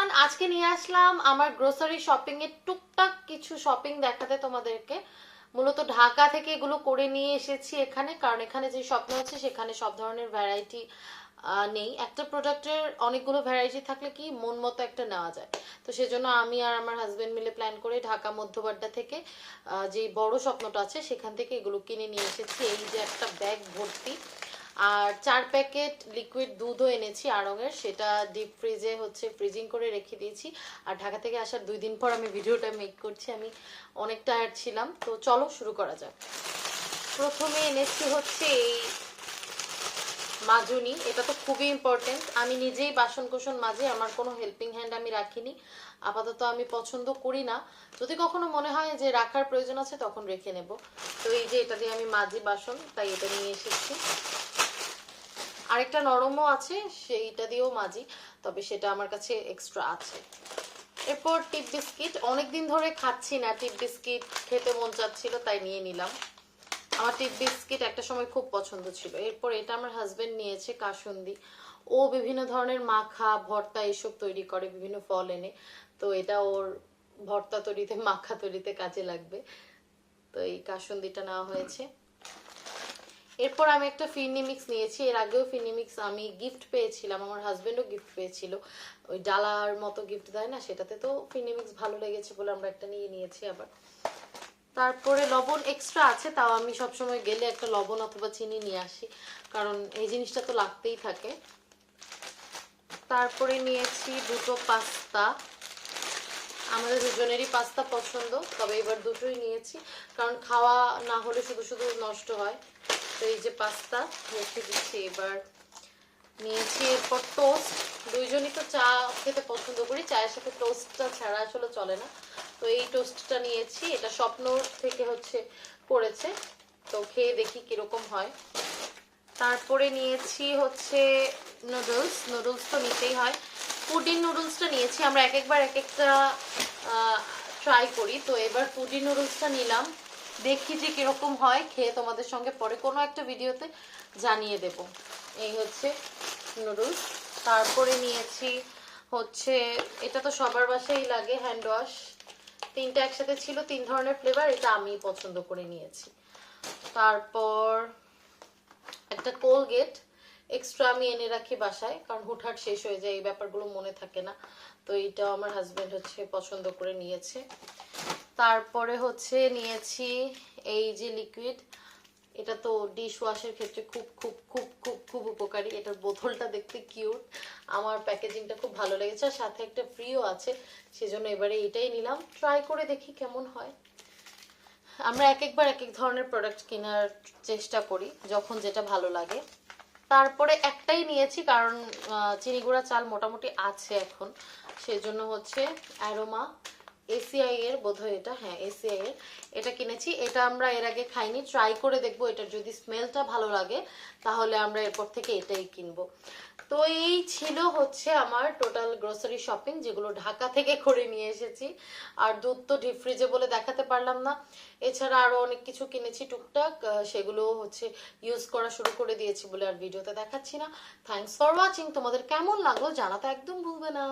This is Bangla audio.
এভরিওয়ান আজকে নিয়ে আসলাম আমার গ্রোসারি শপিং এর টুকটাক কিছু শপিং দেখাতে তোমাদেরকে। মূলত ঢাকা থেকে এগুলো করে নিয়ে এসেছি এখানে, কারণ এখানে যে স্বপ্ন আছে সেখানে সব ধরনের ভ্যারাইটি নেই। একটা প্রোডাক্টের অনেকগুলো ভ্যারাইটি থাকলে কি মন মতো একটা নেওয়া যায়। তো সেজন্য আমি আর আমার হাজবেন্ড মিলে প্ল্যান করে ঢাকা মধ্যবাড্ডা থেকে যে বড় স্বপ্নটা আছে সেখান থেকে এগুলো কিনে নিয়ে এসেছি। এই যে একটা ব্যাগ ভর্তি আর চার প্যাকেট লিকুইড দুধও এনেছি আড়ঙের, সেটা ডিপ ফ্রিজে হচ্ছে ফ্রিজিং করে রেখে দিয়েছি। আর ঢাকা থেকে আসার দুই দিন পর আমি ভিডিওটা মেক করছি, আমি অনেক টায়ার্ড ছিলাম। তো চলো শুরু করা যাক। প্রথমে এনেছি হচ্ছে এই মাজুনি, এটা তো খুবই ইম্পর্টেন্ট আমি নিজেই বাসন মাজে, আমার কোনো হেল্পিং হ্যান্ড আমি রাখিনি। আপাতত আমি পছন্দ করি না। যদি কখনো মনে হয় যে রাখার প্রয়োজন আছে, তখন রেখে নেব। তো এই যে এটা দিয়ে আমি মাজি বাসন, তাই এটা নিয়ে এসেছি। আরেকটা নরমও আছে, সেইটা দিয়েও মাজি, তবে সেটা আমার কাছে এক্সট্রা আছে। এরপর টিপ বিস্কিট, অনেকদিন ধরে খাচ্ছি না, টিপ বিস্কিট খেতে মন চাচ্ছিল, তাই নিয়ে নিলাম। আমার টিপ বিস্কিট একটা সময় খুব পছন্দ ছিল, এরপর এটা আমার হাজব্যান্ড নিয়েছে, কাসুন্দি। ও বিভিন্ন ধরনের মাখা, ভর্তা এসব তৈরি করে, বিভিন্ন ফল এনে, তো এটা ওর ভর্তা তৈরিতে, মাখা তৈরিতে কাজে লাগবে। তো এই কাসুন্দিটা নেওয়া হয়েছে। এরপর আমি একটা ফিরনি মিক্স নিয়েছি। এর আগেও ফিরনি মিক্স আমি গিফট পেয়েছিলাম, আমার হাজবেন্ডও গিফট পেয়েছিল। ওই ডালার মতো গিফট দেয় না? সেটাতে তো ফিরনি মিক্স ভালো লেগেছে বলে আমরা একটা নিয়ে নিয়েছি আবার। তারপরে লবণ এক্সট্রা আছে, তাও আমি সবসময় গেলে একটা লবণ অথবা চিনি নিয়ে আসি, কারণ এই জিনিসটা তো লাগতেই থাকে। তারপরে নিয়েছি দুটো পাস্তা। আমাদের দুজনেরই পাস্তা পছন্দ, তবে এবার দুটোই নিয়েছি, কারণ খাওয়া না হলে শুধু শুধু নষ্ট হয়। তো এই যে পাস্তা রেখে দিচ্ছি এবার। নিয়েছি এরপর টোস্ট দুইজনই তো চা খেতে পছন্দ করি, চায়ের সাথে টোস্টটা ছাড়া আসলে চলে না। তো এই টোস্টটা নিয়েছি, এটা স্বপ্ন থেকে হচ্ছে করেছে। তো খেয়ে দেখি কীরকম হয়। তারপরে নিয়েছি হচ্ছে নুডলস নুডলস তো নিতেই হয়। পুডিং নুডলসটা নিয়েছি, আমরা এক একবার এক একটা ট্রাই করি। তো এবার পুডিং নুডলসটা নিলাম। দেখি যে কীরকম হয়, খেয়ে তোমাদের সঙ্গে পরে কোনো একটা ভিডিওতে জানিয়ে দেব। এই হচ্ছে নুডলস। তারপরে নিয়েছি হচ্ছে, এটা তো সবার বাসায় লাগে হ্যান্ড ওয়াশ তিনটা একসাথে ছিল, তিন ধরনের ফ্লেভার এটা আমি পছন্দ করে নিয়েছি। তারপর একটা কোলগেট এক্সট্রা আমি এনে রাখি বাসায়, কারণ হুটহাট শেষ হয়ে যায়, এই ব্যাপারগুলো মনে থাকে না। তো এইটাও আমার হাজব্যান্ড হচ্ছে পছন্দ করে নিয়েছে। তারপরে হচ্ছে নিয়েছি এই যে লিকুইড এটা তো ডিশ ওয়াশের ক্ষেত্রে খুব খুব খুব খুব খুব উপকারী। এটার বোতলটা দেখতে কিউট আমার প্যাকেজিংটা খুব ভালো লেগেছে আর সাথে একটা ফ্রিও আছে। সেজন্য এবারে এটাই নিলাম। ট্রাই করে দেখি কেমন হয়। আমরা এক একবার এক এক ধরনের প্রোডাক্ট কেনার চেষ্টা করি যখন যেটা ভালো লাগে। তারপরে একটাই নিয়েছি কারণ আহ, চিনি গুঁড়া চাল মোটামুটি আছে এখন। সেজন্য হচ্ছে অ্যারোমা এসিআই এর, বোধহয় এটা হ্যাঁ এসিআই এর, এটা কিনেছি। এটা আমরা এর আগে খাইনি ট্রাই করে দেখব, এটার যদি স্মেলটা ভালো লাগে, তাহলে আমরা এরপর থেকে এটাই কিনবো। তো এই ছিল হচ্ছে আমার টোটাল গ্রোসারি শপিং যেগুলো ঢাকা থেকে করে নিয়ে এসেছি। আর দুধ তো ডিপ ফ্রিজে বলে দেখাতে পারলাম না। এছাড়া আরও অনেক কিছু কিনেছি টুকটাক সেগুলো হচ্ছে ইউজ করা শুরু করে দিয়েছি বলে আর ভিডিওতে দেখাচ্ছি না। থ্যাংকস ফর ওয়াচিং তোমাদের কেমন লাগল জানাতে একদম ভুলবে না।